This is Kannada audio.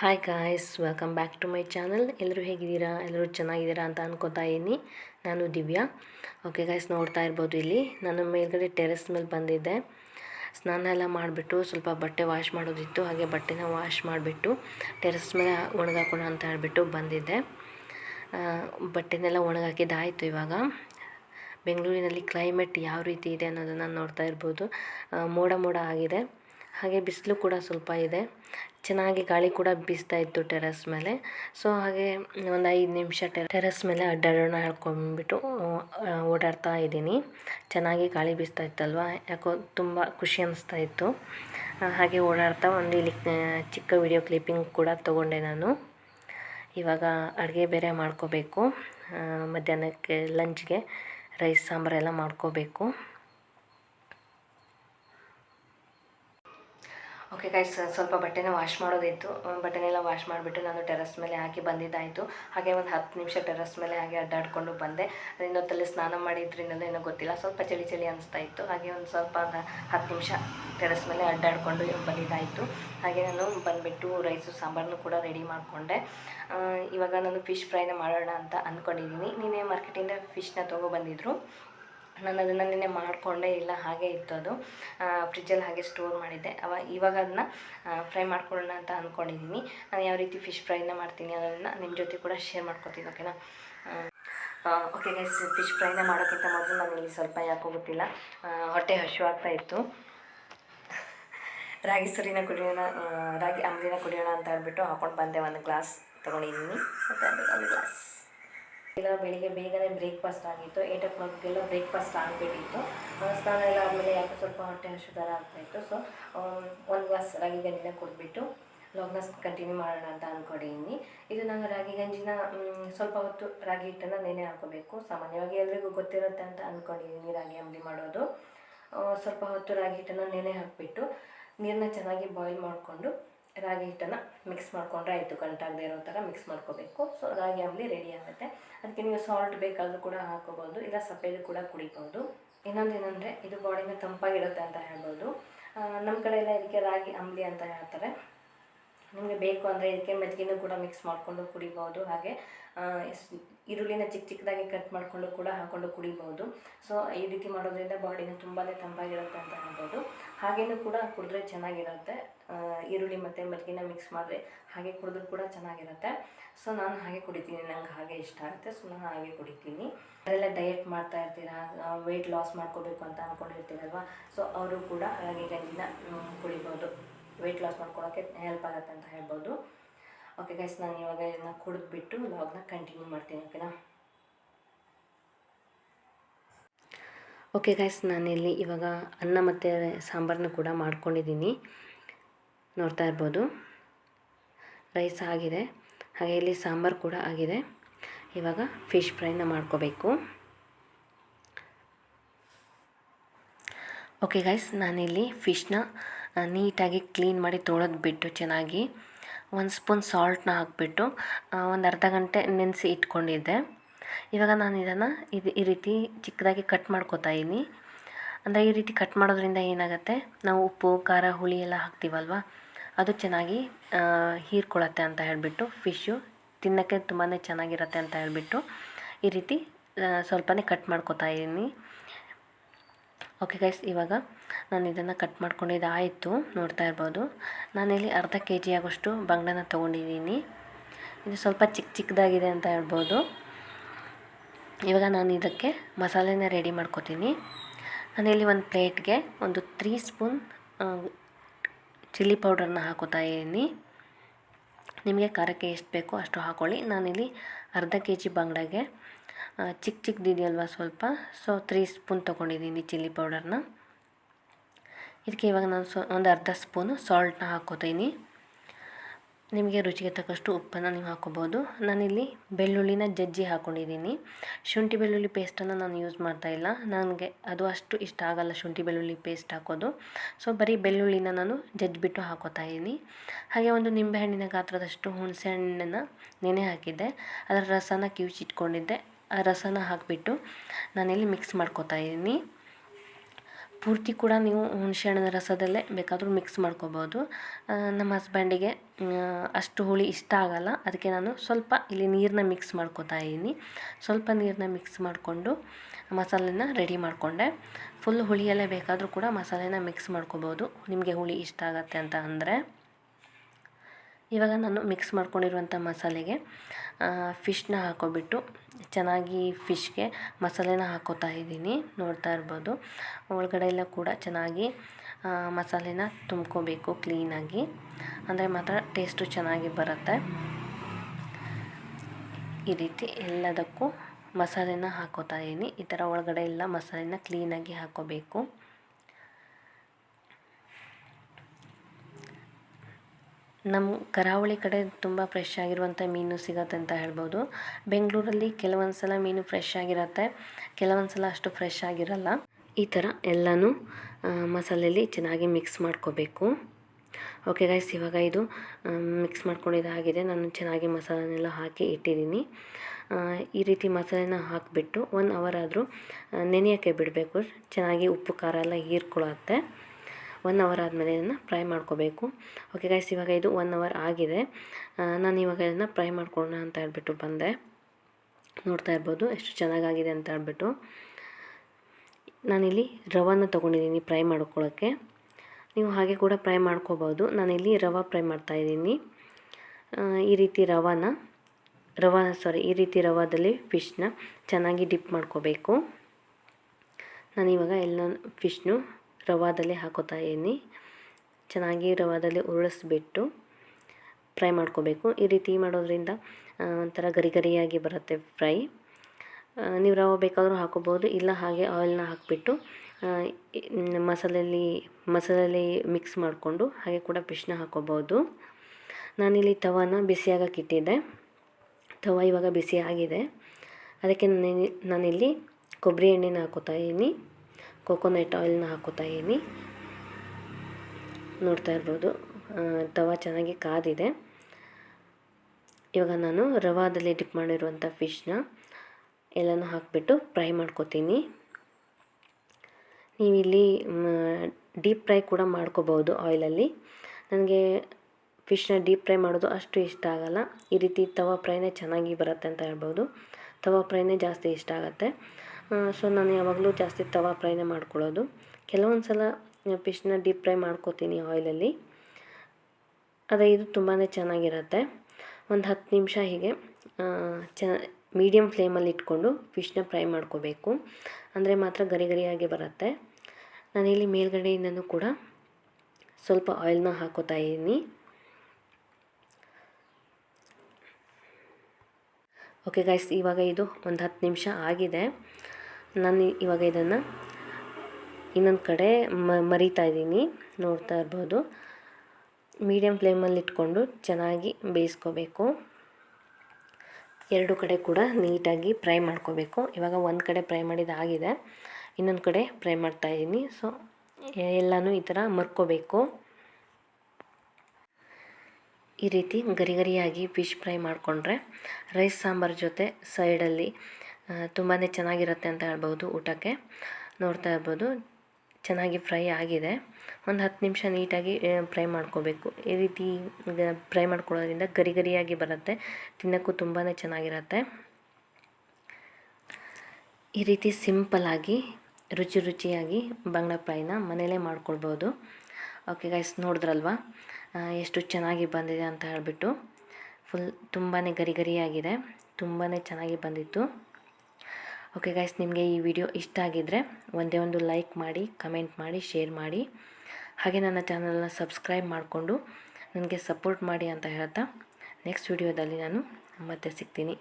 Hi guys welcome back to my channel ಎಲ್ಲರೂ ಹೇಗಿದ್ದೀರಾ? ಎಲ್ಲರೂ ಚೆನ್ನಾಗಿದ್ದೀರಾ ಅಂತ ಅನ್ಕೋತಾ ಇದ್ದೀನಿ. ನಾನು ದಿವ್ಯಾ. ಓಕೆ ಗಾಯ್ಸ್ ನೋಡ್ತಾ ಇರ್ಬೋದು ಇಲ್ಲಿ. ನಾನು ಮೇಲ್ಗಡೆ ಟೆರೆಸ್ ಮೇಲೆ ಬಂದಿದ್ದೆ. ಸ್ನಾನ ಎಲ್ಲ ಮಾಡಿಬಿಟ್ಟು ಸ್ವಲ್ಪ ಬಟ್ಟೆ ವಾಶ್ ಮಾಡೋದಿತ್ತು, ಹಾಗೆ ಬಟ್ಟೆನ ವಾಶ್ ಮಾಡಿಬಿಟ್ಟು ಟೆರೆಸ್ ಮೇಲೆ ಒಣಗಾಕೋಣ ಅಂತ ಹೇಳಿಬಿಟ್ಟು ಬಂದಿದ್ದೆ. ಬಟ್ಟೆನೆಲ್ಲ ಒಣಗಾಕಿದ್ದಾಯಿತು ಇವಾಗ. ಬೆಂಗಳೂರಿನಲ್ಲಿ ಕ್ಲೈಮೇಟ್ ಯಾವ ರೀತಿ ಇದೆ ಅನ್ನೋದನ್ನು ನೋಡ್ತಾ ಇರ್ಬೋದು. ಮೋಡ ಮೋಡ ಆಗಿದೆ. ಹಾಗೆ ಬಿಸಿಲು ಕೂಡ ಸ್ವಲ್ಪ ಇದೆ. ಚೆನ್ನಾಗಿ ಗಾಳಿ ಕೂಡ ಬೀಸ್ತಾ ಇತ್ತು ಟೆರೆಸ್ ಮೇಲೆ. ಸೊ ಹಾಗೆ ಒಂದು ಐದು ನಿಮಿಷ ಟೆರೆಸ್ ಮೇಲೆ ಅಡ್ಡಾಡೋಣ ಹೇಳ್ಕೊಂಡ್ಬಿಟ್ಟು ಓಡಾಡ್ತಾ ಇದ್ದೀನಿ. ಚೆನ್ನಾಗಿ ಗಾಳಿ ಬೀಸ್ತಾ ಇತ್ತಲ್ವ? ಯಾಕೋ ತುಂಬ ಖುಷಿ ಅನಿಸ್ತಾ ಇತ್ತು. ಹಾಗೆ ಓಡಾಡ್ತಾ ಒಂದು ಇಲ್ಲಿ ಚಿಕ್ಕ ವಿಡಿಯೋ ಕ್ಲಿಪ್ಪಿಂಗ್ ಕೂಡ ತೊಗೊಂಡೆ ನಾನು. ಇವಾಗ ಅಡುಗೆ ಬೇರೆ ಮಾಡ್ಕೋಬೇಕು. ಮಧ್ಯಾಹ್ನಕ್ಕೆ ಲಂಚ್ಗೆ ರೈಸ್ ಸಾಂಬಾರೆಲ್ಲ ಮಾಡ್ಕೋಬೇಕು. ಓಕೆ ಗೈಸ್ ಸ್ವಲ್ಪ ಬಟ್ಟೆನ ವಾಶ್ ಮಾಡೋದಿತ್ತು. ಬಟ್ಟೆನೆಲ್ಲ ವಾಶ್ ಮಾಡಿಬಿಟ್ಟು ನಾನು ಟೆರಸ್ ಮೇಲೆ ಹಾಕಿ ಬಂದಿದ್ದಾಯಿತು. ಹಾಗೆ ಒಂದು ಹತ್ತು ನಿಮಿಷ ಟೆರಸ್ ಮೇಲೆ ಹಾಗೆ ಅಡ್ಡಾಡ್ಕೊಂಡು ಬಂದೆ. ಇನ್ನೊತ್ತಲ್ಲಿ ಸ್ನಾನ ಮಾಡಿದ್ರಿಂದ ಏನೋ ಗೊತ್ತಿಲ್ಲ. ಸ್ವಲ್ಪ ಚಳಿ ಚಳಿ ಅನಿಸ್ತಾ ಇತ್ತು. ಹಾಗೆ ಒಂದು ಸ್ವಲ್ಪ ಒಂದು ಹತ್ತು ನಿಮಿಷ ಟೆರಸ್ ಮೇಲೆ ಅಡ್ಡಾಡ್ಕೊಂಡು ಬಂದಿದ್ದಾಯಿತು. ಹಾಗೆ ನಾನು ಬಂದುಬಿಟ್ಟು ರೈಸು ಸಾಂಬಾರನ್ನು ಕೂಡ ರೆಡಿ ಮಾಡಿಕೊಂಡೆ. ಇವಾಗ ನಾನು ಫಿಶ್ ಫ್ರೈನ ಮಾಡೋಣ ಅಂತ ಅಂದ್ಕೊಂಡಿದ್ದೀನಿ ನಿನ್ನೆ ಮಾರ್ಕೆಟಿಂದ ಫಿಶ್ನ ತೊಗೊಬಂದಿದ್ರು ನಾನು ಅದನ್ನು ನಿನ್ನೆ ಮಾಡಿಕೊಂಡೇ ಇಲ್ಲ, ಹಾಗೆ ಇತ್ತು ಅದು ಫ್ರಿಜ್ಜಲ್ಲಿ ಹಾಗೆ ಸ್ಟೋರ್ ಮಾಡಿದ್ದೆ. ಅವ ಇವಾಗ ಅದನ್ನ ಫ್ರೈ ಮಾಡ್ಕೊಳ್ಳೋಣ ಅಂತ ಅಂದ್ಕೊಂಡಿದ್ದೀನಿ ನಾನು ಯಾವ ರೀತಿ ಫಿಶ್ ಫ್ರೈನ ಮಾಡ್ತೀನಿ ಅದನ್ನು ನಿಮ್ಮ ಜೊತೆ ಕೂಡ ಶೇರ್ ಮಾಡ್ಕೊತೀನಿ ಓಕೆನಾ ಓಕೆ ಗೈಸ್ ಫಿಶ್ ಫ್ರೈನ ಮಾಡೋಕ್ಕಿಂತ ಮೊದಲು ನನಗೆ ಸ್ವಲ್ಪ ಯಾಕೋ ಗೊತ್ತಿಲ್ಲ. ಹೊಟ್ಟೆ ಹಸಿವಾಗ್ತಾ ಇತ್ತು. ರಾಗಿ ಸರಿನ ಕುಡಿಯೋಣ ರಾಗಿ ಅಂಬಲಿನ ಕುಡಿಯೋಣ ಅಂತ ಹೇಳ್ಬಿಟ್ಟು ಹಾಕೊಂಡು ಬಂದೆ, ಒಂದು ಗ್ಲಾಸ್ ತೊಗೊಂಡಿದ್ದೀನಿ ಮತ್ತು ಒಂದು ಗ್ಲಾಸ್ ಇಲ್ಲ ಬೆಳಿಗ್ಗೆ ಬೇಗನೆ ಬ್ರೇಕ್ಫಾಸ್ಟ್ ಆಗಿತ್ತು. ಏಯ್ಟ್ ಓ ಕ್ಲಾಕ್ಗೆಲ್ಲ ಬ್ರೇಕ್ಫಾಸ್ಟ್ ಆಗಿಬಿಟ್ಟಿತ್ತು. ಸ್ನಾನ ಎಲ್ಲ ಆದಮೇಲೆ ಯಾಕೆ ಸ್ವಲ್ಪ ಹೊಟ್ಟೆ ಹಸು ಥರ ಆಗ್ತಾಯಿತ್ತು ಸೊ ಒಂದು ಗ್ಲಾಸ್ ರಾಗಿ ಗಂಜಿನ ಕೊಟ್ಬಿಟ್ಟು ಲಾಗ್ನ ಕಂಟಿನ್ಯೂ ಮಾಡೋಣ ಅಂತ ಅಂದ್ಕೊಂಡಿದ್ದೀನಿ ಇದು ನಾನು ರಾಗಿ ಗಂಜಿನ ಸ್ವಲ್ಪ ಹೊತ್ತು ರಾಗಿ ಹಿಟ್ಟನ್ನು ನೆನೆ ಹಾಕೋಬೇಕು. ಸಾಮಾನ್ಯವಾಗಿ ಎಲ್ರಿಗೂ ಗೊತ್ತಿರುತ್ತೆ ಅಂತ ಅಂದ್ಕೊಂಡಿದ್ದೀನಿ ರಾಗಿ ಅಂಬಲಿ ಮಾಡೋದು. ಸ್ವಲ್ಪ ಹೊತ್ತು ರಾಗಿ ಹಿಟ್ಟನ್ನು ನೆನೆ ಹಾಕಿಬಿಟ್ಟು ನೀರನ್ನ ಚೆನ್ನಾಗಿ ಬಾಯ್ಲ್ ಮಾಡಿಕೊಂಡು ರಾಗಿ ಹಿಟ್ಟನ್ನು ಮಿಕ್ಸ್ ಮಾಡಿಕೊಂಡ್ರೆ ಆಯಿತು, ಗಂಟಾಗದೆ ಇರೋ ಥರ ಮಿಕ್ಸ್ ಮಾಡ್ಕೋಬೇಕು. ಸೊ ರಾಗಿ ಆಮೇಲೆ ರೆಡಿ ಆಗುತ್ತೆ. ಅದಕ್ಕೆ ನೀವು ಸಾಲ್ಟ್ ಬೇಕಾದರೂ ಕೂಡ ಹಾಕೋಬೋದು ಇಲ್ಲ ಸಪ್ಪೆದು ಕೂಡ ಕುಡಿಬೋದು. ಇನ್ನೊಂದು ಏನಂದರೆ, ಇದು ಬಾಡಿನ ತಂಪಾಗಿಡುತ್ತೆ ಅಂತ ಹೇಳ್ಬೋದು. ನಮ್ಮ ಕಡೆ ಎಲ್ಲ ಇದಕ್ಕೆ ರಾಗಿ ಅಂಬ್ಲಿ ಅಂತ ಹೇಳ್ತಾರೆ. ನಿಮಗೆ ಬೇಕು ಅಂದರೆ ಇದಕ್ಕೆ ಮಜ್ಜಿಗೆನೂ ಕೂಡ ಮಿಕ್ಸ್ ಮಾಡಿಕೊಂಡು ಕುಡಿಬೋದು. ಹಾಗೆ ಈರುಳ್ಳಿನ ಚಿಕ್ಕ ಚಿಕ್ಕದಾಗಿ ಕಟ್ ಮಾಡಿಕೊಂಡು ಕೂಡ ಹಾಕ್ಕೊಂಡು ಕುಡಿಬೋದು. ಸೊ ಈ ರೀತಿ ಮಾಡೋದ್ರಿಂದ ಬಾಡಿನ ತುಂಬಾ ತಂಪಾಗಿರುತ್ತೆ ಅಂತ ಹೇಳ್ಬೋದು. ಹಾಗೇನೂ ಕೂಡ ಕುಡಿದ್ರೆ ಚೆನ್ನಾಗಿರುತ್ತೆ. ಈರುಳ್ಳಿ ಮತ್ತು ಮಲ್ಲಿಗೆನ ಮಿಕ್ಸ್ ಮಾಡಿದ್ರೆ ಹಾಗೆ ಕುಡಿದ್ರು ಕೂಡ ಚೆನ್ನಾಗಿರುತ್ತೆ. ಸೊ ನಾನು ಹಾಗೆ ಕುಡಿತೀನಿ. ನಂಗೆ ಹಾಗೆ ಇಷ್ಟ ಆಗುತ್ತೆ. ಸೊ ನಾನು ಹಾಗೆ ಕುಡಿತೀನಿ. ಅದೆಲ್ಲ ಡಯಟ್ ಮಾಡ್ತಾ ಇರ್ತೀರಾ? ವೆಯ್ಟ್ ಲಾಸ್ ಮಾಡ್ಕೋಬೇಕು ಅಂತ ಅಂದ್ಕೊಂಡಿರ್ತೀರಲ್ವ ಸೊ ಅವರು ಕೂಡ ರಾಗಿ ಗಂಜಿನ ಕುಡಿಬೋದು. ವೆಯ್ಟ್ ಲಾಸ್ ಮಾಡ್ಕೊಳ್ಳೋಕ್ಕೆ ಹೆಲ್ಪ್ ಆಗುತ್ತೆ ಅಂತ ಹೇಳ್ಬೋದು. ಓಕೆ ಗೈಸ್ ನಾನು ಇವಾಗ ಇದನ್ನ ಕುಡಿದ್ಬಿಟ್ಟು ಲಾಗ್ನ ಕಂಟಿನ್ಯೂ ಮಾಡ್ತೀನಿ ಓಕೆನಾ ಓಕೆ ಗೈಸ್ ನಾನಿಲ್ಲಿ ಇವಾಗ ಅನ್ನ ಮತ್ತು ಸಾಂಬಾರನ್ನ ಕೂಡ ಮಾಡ್ಕೊಂಡಿದ್ದೀನಿ. ನೋಡ್ತಾ ಇರ್ಬೋದು. ರೈಸ್ ಆಗಿದೆ. ಹಾಗೆ ಇಲ್ಲಿ ಸಾಂಬಾರು ಕೂಡ ಆಗಿದೆ. ಇವಾಗ ಫಿಶ್ ಫ್ರೈನ ಮಾಡ್ಕೋಬೇಕು. ಓಕೆ ಗೈಸ್ ನಾನಿಲ್ಲಿ ಫಿಶ್ನ ನೀಟಾಗಿ ಕ್ಲೀನ್ ಮಾಡಿ ತೊಳೆದು ಬಿಟ್ಟು ಚೆನ್ನಾಗಿ ಒಂದು ಸ್ಪೂನ್ ಸಾಲ್ಟ್ನ ಹಾಕಿಬಿಟ್ಟು ಒಂದು ಅರ್ಧ ಗಂಟೆ ನೆನೆಸಿ ಇಟ್ಕೊಂಡಿದ್ದೆ. ಇವಾಗ ನಾನು ಇದನ್ನು ಇದು ಈ ರೀತಿ ಚಿಕ್ಕದಾಗಿ ಕಟ್ ಮಾಡ್ಕೊತಾ ಇದ್ದೀನಿ ಅಂದರೆ ಈ ರೀತಿ ಕಟ್ ಮಾಡೋದ್ರಿಂದ ಏನಾಗುತ್ತೆ? ನಾವು ಉಪ್ಪು, ಖಾರ, ಹುಳಿ ಎಲ್ಲ ಹಾಕ್ತೀವಲ್ವ? ಅದು ಚೆನ್ನಾಗಿ ಹೀರ್ಕೊಳ್ಳುತ್ತೆ ಅಂತ ಹೇಳಿಬಿಟ್ಟು ಫಿಶ್ಶು ತಿನ್ನೋಕ್ಕೆ ತುಂಬಾ ಚೆನ್ನಾಗಿರುತ್ತೆ ಅಂತ ಹೇಳಿಬಿಟ್ಟು ಈ ರೀತಿ ಸ್ವಲ್ಪನೇ ಕಟ್ ಮಾಡ್ಕೊತಾ ಇದ್ದೀನಿ. ಓಕೆ ಗೈಸ್ ಇವಾಗ ನಾನು ಇದನ್ನು ಕಟ್ ಮಾಡ್ಕೊಂಡಿದ್ದು ಆಯಿತು ನೋಡ್ತಾ ಇರ್ಬೋದು. ನಾನಿಲ್ಲಿ ಅರ್ಧ ಕೆ ಜಿ ಆಗೋಷ್ಟು ಬಂಗಡನ ತೊಗೊಂಡಿದ್ದೀನಿ. ಇದು ಸ್ವಲ್ಪ ಚಿಕ್ಕ ಚಿಕ್ಕದಾಗಿದೆ ಅಂತ ಹೇಳ್ಬೋದು. ಇವಾಗ ನಾನು ಇದಕ್ಕೆ ಮಸಾಲೆನ ರೆಡಿ ಮಾಡ್ಕೊತೀನಿ. ನಾನಿಲ್ಲಿ ಒಂದು ಪ್ಲೇಟ್ಗೆ ಒಂದು ತ್ರೀ ಸ್ಪೂನ್ ಚಿಲ್ಲಿ ಪೌಡರ್ನ ಹಾಕೋತಾ ಇದ್ದೀನಿ. ನಿಮಗೆ ಖಾರಕ್ಕೆ ಎಷ್ಟು ಬೇಕೋ ಅಷ್ಟು ಹಾಕ್ಕೊಳ್ಳಿ ನಾನಿಲ್ಲಿ ಅರ್ಧ ಕೆ ಜಿ ಬಂಗಡೆಗೆ ಚಿಕ್ಕ ಚಿಕ್ಕದಿದೆಯಲ್ವ ಸ್ವಲ್ಪ, ಸೊ ತ್ರೀ ಸ್ಪೂನ್ ತೊಗೊಂಡಿದ್ದೀನಿ ಚಿಲ್ಲಿ ಪೌಡರ್ನ. ಇದಕ್ಕೆ ಇವಾಗ ನಾನು ಸೊ, ಒಂದು ಅರ್ಧ ಸ್ಪೂನು ಸಾಲ್ಟ್ನ ಹಾಕ್ಕೋತೀನಿ ನಿಮಗೆ ರುಚಿಗೆ ತಕ್ಕಷ್ಟು ಉಪ್ಪನ್ನು ನೀವು ಹಾಕೋಬೋದು ನಾನಿಲ್ಲಿ ಬೆಳ್ಳುಳ್ಳಿನ ಜಜ್ಜಿ ಹಾಕ್ಕೊಂಡಿದ್ದೀನಿ ಶುಂಠಿ ಬೆಳ್ಳುಳ್ಳಿ ಪೇಸ್ಟನ್ನು ನಾನು ಯೂಸ್ ಮಾಡ್ತಾ ಇಲ್ಲ. ನನಗೆ ಅದು ಅಷ್ಟು ಇಷ್ಟ ಆಗಲ್ಲ ಶುಂಠಿ ಬೆಳ್ಳುಳ್ಳಿ ಪೇಸ್ಟ್ ಹಾಕೋದು. ಸೊ, ಬರೀ ಬೆಳ್ಳುಳ್ಳಿನ ನಾನು ಜಜ್ಜಿಬಿಟ್ಟು ಹಾಕೋತಾ ಇದ್ದೀನಿ. ಹಾಗೆ ಒಂದು ನಿಂಬೆಹಣ್ಣಿನ ಗಾತ್ರದಷ್ಟು ಹುಣಸೆ ಹಣ್ಣನ್ನು ನೆನೆ ಹಾಕಿದ್ದೆ. ಅದರ ರಸನ ಕಿವುಚಿಟ್ಕೊಂಡಿದ್ದೆ. ಆ ರಸನ ಹಾಕಿಬಿಟ್ಟು ನಾನಿಲ್ಲಿ ಮಿಕ್ಸ್ ಮಾಡ್ಕೋತಾ ಇದ್ದೀನಿ. ಪೂರ್ತಿ ಕೂಡ ನೀವು ಹುಣಸೆಹಣ್ಣಿನ ರಸದಲ್ಲೇ ಬೇಕಾದರೂ ಮಿಕ್ಸ್ ಮಾಡ್ಕೋಬೋದು. ನಮ್ಮ ಹಸ್ಬೆಂಡಿಗೆ ಅಷ್ಟು ಹುಳಿ ಇಷ್ಟ ಆಗಲ್ಲ. ಅದಕ್ಕೆ ನಾನು ಸ್ವಲ್ಪ ಇಲ್ಲಿ ನೀರನ್ನ ಮಿಕ್ಸ್ ಮಾಡ್ಕೋತಾ ಇದ್ದೀನಿ. ಸ್ವಲ್ಪ ನೀರನ್ನ ಮಿಕ್ಸ್ ಮಾಡಿಕೊಂಡು ಮಸಾಲೆನ ರೆಡಿ ಮಾಡಿಕೊಂಡೆ. ಫುಲ್ ಹುಳಿಯಲ್ಲೇ ಬೇಕಾದರೂ ಕೂಡ ಮಸಾಲೆನ ಮಿಕ್ಸ್ ಮಾಡ್ಕೋಬೋದು. ನಿಮಗೆ ಹುಳಿ ಇಷ್ಟ ಆಗತ್ತೆ ಅಂತ ಅಂದರೆ. ಇವಾಗ ನಾನು ಮಿಕ್ಸ್ ಮಾಡ್ಕೊಂಡಿರುವಂಥ ಮಸಾಲೆಗೆ ಫಿಶ್ನ ಹಾಕೋಬಿಟ್ಟು ಚೆನ್ನಾಗಿ ಫಿಶ್ಗೆ ಮಸಾಲೆನ ಹಾಕೋತಾ ಇದ್ದೀನಿ. ನೋಡ್ತಾ ಇರ್ಬೋದು. ಒಳಗಡೆ ಎಲ್ಲ ಕೂಡ ಚೆನ್ನಾಗಿ ಮಸಾಲೆನ ತುಂಬ್ಕೋಬೇಕು ಕ್ಲೀನಾಗಿ ಅಂದರೆ ಮಾತ್ರ ಟೇಸ್ಟು ಚೆನ್ನಾಗಿ ಬರುತ್ತೆ. ಈ ರೀತಿ ಎಲ್ಲದಕ್ಕೂ ಮಸಾಲೆನ ಹಾಕೋತಾ ಇದ್ದೀನಿ. ಈ ಥರ ಒಳಗಡೆ ಎಲ್ಲ ಮಸಾಲೆನ ಕ್ಲೀನಾಗಿ ಹಾಕೋಬೇಕು. ನಮ್ಮ ಕರಾವಳಿ ಕಡೆ ತುಂಬ ಫ್ರೆಶ್ ಆಗಿರುವಂಥ ಮೀನು ಸಿಗತ್ತೆ ಅಂತ ಹೇಳ್ಬೋದು. ಬೆಂಗಳೂರಲ್ಲಿ ಕೆಲವೊಂದು ಸಲ ಮೀನು ಫ್ರೆಶ್ ಆಗಿರತ್ತೆ. ಕೆಲವೊಂದು ಸಲ ಅಷ್ಟು ಫ್ರೆಶ್ ಆಗಿರಲ್ಲ. ಈ ಥರ ಎಲ್ಲನೂ ಮಸಾಲೆಯಲ್ಲಿ ಚೆನ್ನಾಗಿ ಮಿಕ್ಸ್ ಮಾಡ್ಕೋಬೇಕು. ಓಕೆ ಗೈಸ್ ಇವಾಗ ಇದು ಮಿಕ್ಸ್ ಮಾಡ್ಕೊಂಡಿದ್ದಾಗಿದೆ ನಾನು ಚೆನ್ನಾಗಿ ಮಸಾಲೆನೆಲ್ಲ ಹಾಕಿ ಇಟ್ಟಿದ್ದೀನಿ. ಈ ರೀತಿ ಮಸಾಲೆನ ಹಾಕಿಬಿಟ್ಟು ಒನ್ ಅವರ್ ಆದರೂ ನೆನೆಯೋಕ್ಕೆ ಬಿಡಬೇಕು. ಚೆನ್ನಾಗಿ ಉಪ್ಪು, ಖಾರ ಎಲ್ಲ ಹೀರ್ಕೊಳ್ಳುತ್ತೆ ಒನ್ ಅವರ್ ಆದಮೇಲೆ ಇದನ್ನು ಫ್ರೈ ಮಾಡ್ಕೋಬೇಕು. ಓಕೆ ಗೈಸ್ ಇವಾಗ ಇದು ಒನ್ ಅವರ್ ಆಗಿದೆ. ನಾನು ಇವಾಗ ಇದನ್ನು ಫ್ರೈ ಮಾಡ್ಕೊಳ್ಳೋಣ ಅಂತ ಹೇಳ್ಬಿಟ್ಟು ಬಂದೆ. ನೋಡ್ತಾ ಇರ್ಬೋದು, ಎಷ್ಟು ಚೆನ್ನಾಗಾಗಿದೆ ಅಂತ ಹೇಳ್ಬಿಟ್ಟು. ನಾನಿಲ್ಲಿ ರವಾನ ತೊಗೊಂಡಿದ್ದೀನಿ ಫ್ರೈ ಮಾಡ್ಕೊಳ್ಳೋಕ್ಕೆ ನೀವು ಹಾಗೆ ಕೂಡ ಫ್ರೈ ಮಾಡ್ಕೋಬೋದು. ನಾನಿಲ್ಲಿ ರವೆ ಫ್ರೈ ಮಾಡ್ತಾಯಿದ್ದೀನಿ ಈ ರೀತಿ ರವಾನ, ರವಾ ಸಾರಿ ಈ ರೀತಿ ರವಾದಲ್ಲಿ ಫಿಶ್ನ ಚೆನ್ನಾಗಿ ಡಿಪ್ ಮಾಡ್ಕೋಬೇಕು. ನಾನಿವಾಗ ಎಲ್ಲ ಫಿಶ್ನು ರವಾದಲ್ಲಿ ಹಾಕೋತಾ ಇದ್ದೀನಿ. ಚೆನ್ನಾಗಿ ರವಾದಲ್ಲಿ ಉರುಳಿಸ್ಬಿಟ್ಟು ಫ್ರೈ ಮಾಡ್ಕೋಬೇಕು. ಈ ರೀತಿ ಮಾಡೋದ್ರಿಂದ ಒಂಥರ ಗರಿ ಗರಿಯಾಗಿ ಬರುತ್ತೆ ಫ್ರೈ. ನೀವು ರವೆ ಬೇಕಾದರೂ ಹಾಕೋಬೋದು, ಇಲ್ಲ ಹಾಗೆ ಆಯಿಲ್ನ ಹಾಕಿಬಿಟ್ಟು ಮಸಾಲೆಯಲ್ಲಿ ಮಸಾಲೆಯಲ್ಲಿ ಮಿಕ್ಸ್ ಮಾಡಿಕೊಂಡು ಹಾಗೆ ಕೂಡ ಫಿಶ್ನ ಹಾಕೋಬೋದು. ನಾನಿಲ್ಲಿ ತವಾನ ಬಿಸಿಯಾಗಕ್ಕೆ ಇಟ್ಟಿದ್ದೆ ತವ ಇವಾಗ ಬಿಸಿ ಆಗಿದೆ. ಅದಕ್ಕೆ ನಾನು ನಾನಿಲ್ಲಿ ಕೊಬ್ಬರಿ ಎಣ್ಣೆನ ಹಾಕೋತಾ ಇದ್ದೀನಿ. ಕೊಕೊನಟ್ ಆಯಿಲ್ನ ಹಾಕೋತಾ ಇದ್ದೀನಿ. ನೋಡ್ತಾ ಇರ್ಬೋದು. ತವ ಚೆನ್ನಾಗಿ ಕಾದಿದೆ. ಇವಾಗ ನಾನು ರವಾದಲ್ಲಿ ಡಿಪ್ ಮಾಡಿರುವಂಥ ಫಿಶ್ನ ಎಲ್ಲನೂ ಹಾಕಿಬಿಟ್ಟು ಫ್ರೈ ಮಾಡ್ಕೋತೀನಿ. ನೀವಿಲ್ಲಿ ಡೀಪ್ ಫ್ರೈ ಕೂಡ ಮಾಡ್ಕೋಬೋದು ಆಯಿಲಲ್ಲಿ. ನನಗೆ ಫಿಶ್ನ ಡೀಪ್ ಫ್ರೈ ಮಾಡೋದು ಅಷ್ಟು ಇಷ್ಟ ಆಗಲ್ಲ. ಈ ರೀತಿ ತವಾ ಫ್ರೈನೇ ಚೆನ್ನಾಗಿ ಬರುತ್ತೆ ಅಂತ ಹೇಳ್ಬೋದು. ತವಾ ಫ್ರೈನೇ ಜಾಸ್ತಿ ಇಷ್ಟ ಆಗುತ್ತೆ. ಸೊ ನಾನು ಯಾವಾಗಲೂ ಜಾಸ್ತಿ ತವಾ ಫ್ರೈನೇ ಮಾಡ್ಕೊಳ್ಳೋದು. ಕೆಲವೊಂದು ಸಲ ಫಿಶ್ನ ಡೀಪ್ ಫ್ರೈ ಮಾಡ್ಕೋತೀನಿ ಆಯಿಲಲ್ಲಿ. ಆದರೆ ಇದು ತುಂಬಾ ಚೆನ್ನಾಗಿರುತ್ತೆ. ಒಂದು ಹತ್ತು ನಿಮಿಷ ಹೀಗೆ ಚ ಮೀಡಿಯಮ್ ಫ್ಲೇಮಲ್ಲಿ ಇಟ್ಕೊಂಡು ಫಿಶ್ನ ಫ್ರೈ ಮಾಡ್ಕೋಬೇಕು. ಅಂದರೆ ಮಾತ್ರ ಗರಿ ಗರಿಯಾಗಿ ಬರುತ್ತೆ. ನಾನಿಲ್ಲಿ ಮೇಲ್ಗಡೆಯಿಂದನೂ ಕೂಡ ಸ್ವಲ್ಪ ಆಯಿಲ್ನ ಹಾಕೋತಾ ಇದ್ದೀನಿ. ಓಕೆ ಗೈಸ್ ಇವಾಗ ಇದು ಒಂದು ಹತ್ತು ನಿಮಿಷ ಆಗಿದೆ. ನಾನು ಇವಾಗ ಇದನ್ನು ಇನ್ನೊಂದು ಕಡೆ ಮರಿತಾ ಇದ್ದೀನಿ. ನೋಡ್ತಾ ಇರ್ಬೋದು. ಮೀಡಿಯಮ್ ಫ್ಲೇಮಲ್ಲಿ ಇಟ್ಕೊಂಡು ಚೆನ್ನಾಗಿ ಬೇಯಿಸ್ಕೋಬೇಕು. ಎರಡು ಕಡೆ ಕೂಡ ನೀಟಾಗಿ ಫ್ರೈ ಮಾಡ್ಕೋಬೇಕು. ಇವಾಗ ಒಂದು ಕಡೆ ಫ್ರೈ ಮಾಡಿದಾಗಿದೆ ಇನ್ನೊಂದು ಕಡೆ ಫ್ರೈ ಮಾಡ್ತಾಯಿದ್ದೀನಿ ಸೊ ಎಲ್ಲನೂ ಈ ಥರ ಮರ್ಕೋಬೇಕು. ಈ ರೀತಿ ಗರಿ ಗರಿಯಾಗಿ ಫಿಶ್ ಫ್ರೈ ಮಾಡಿಕೊಂಡ್ರೆ ರೈಸ್ ಸಾಂಬಾರ್ ಜೊತೆ ಸೈಡಲ್ಲಿ ತುಂಬಾ ಚೆನ್ನಾಗಿರುತ್ತೆ ಅಂತ ಹೇಳ್ಬೋದು ಊಟಕ್ಕೆ. ನೋಡ್ತಾ ಇರ್ಬೋದು. ಚೆನ್ನಾಗಿ ಫ್ರೈ ಆಗಿದೆ. ಒಂದು ಹತ್ತು ನಿಮಿಷ ನೀಟಾಗಿ ಫ್ರೈ ಮಾಡ್ಕೋಬೇಕು. ಈ ರೀತಿ ಫ್ರೈ ಮಾಡ್ಕೊಳ್ಳೋದ್ರಿಂದ ಗರಿ ಗರಿಯಾಗಿ ಬರುತ್ತೆ. ತಿನ್ನೋಕ್ಕೂ ತುಂಬಾ ಚೆನ್ನಾಗಿರುತ್ತೆ. ಈ ರೀತಿ ಸಿಂಪಲಾಗಿ ರುಚಿ ರುಚಿಯಾಗಿ ಬಂಗ್ಲ ಫ್ರೈನ ಮನೇಲೇ ಮಾಡ್ಕೊಳ್ಬೋದು. ಓಕೆ ಗೈಸ್, ನೋಡಿದ್ರಲ್ವಾ? ಎಷ್ಟು ಚೆನ್ನಾಗಿ ಬಂದಿದೆ ಅಂತ ಹೇಳಿಬಿಟ್ಟು. ಫುಲ್ ತುಂಬಾ ಗರಿ ಗರಿಯಾಗಿದೆ. ತುಂಬಾ ಚೆನ್ನಾಗಿ ಬಂದಿತ್ತು. ಓಕೆ ಗೈಸ್ ನಿಮಗೆ ಈ ವಿಡಿಯೋ ಇಷ್ಟ ಆಗಿದ್ದರೆ ಒಂದೇ ಒಂದು ಲೈಕ್ ಮಾಡಿ ಕಮೆಂಟ್ ಮಾಡಿ ಶೇರ್ ಮಾಡಿ. ಹಾಗೆ ನನ್ನ ಚಾನಲ್ನ ಸಬ್ಸ್ಕ್ರೈಬ್ ಮಾಡಿಕೊಂಡು ನನಗೆ ಸಪೋರ್ಟ್ ಮಾಡಿ ಅಂತ ಹೇಳ್ತಾ ನೆಕ್ಸ್ಟ್ ವಿಡಿಯೋದಲ್ಲಿ ನಾನು ಮತ್ತೆ ಸಿಗ್ತೀನಿ.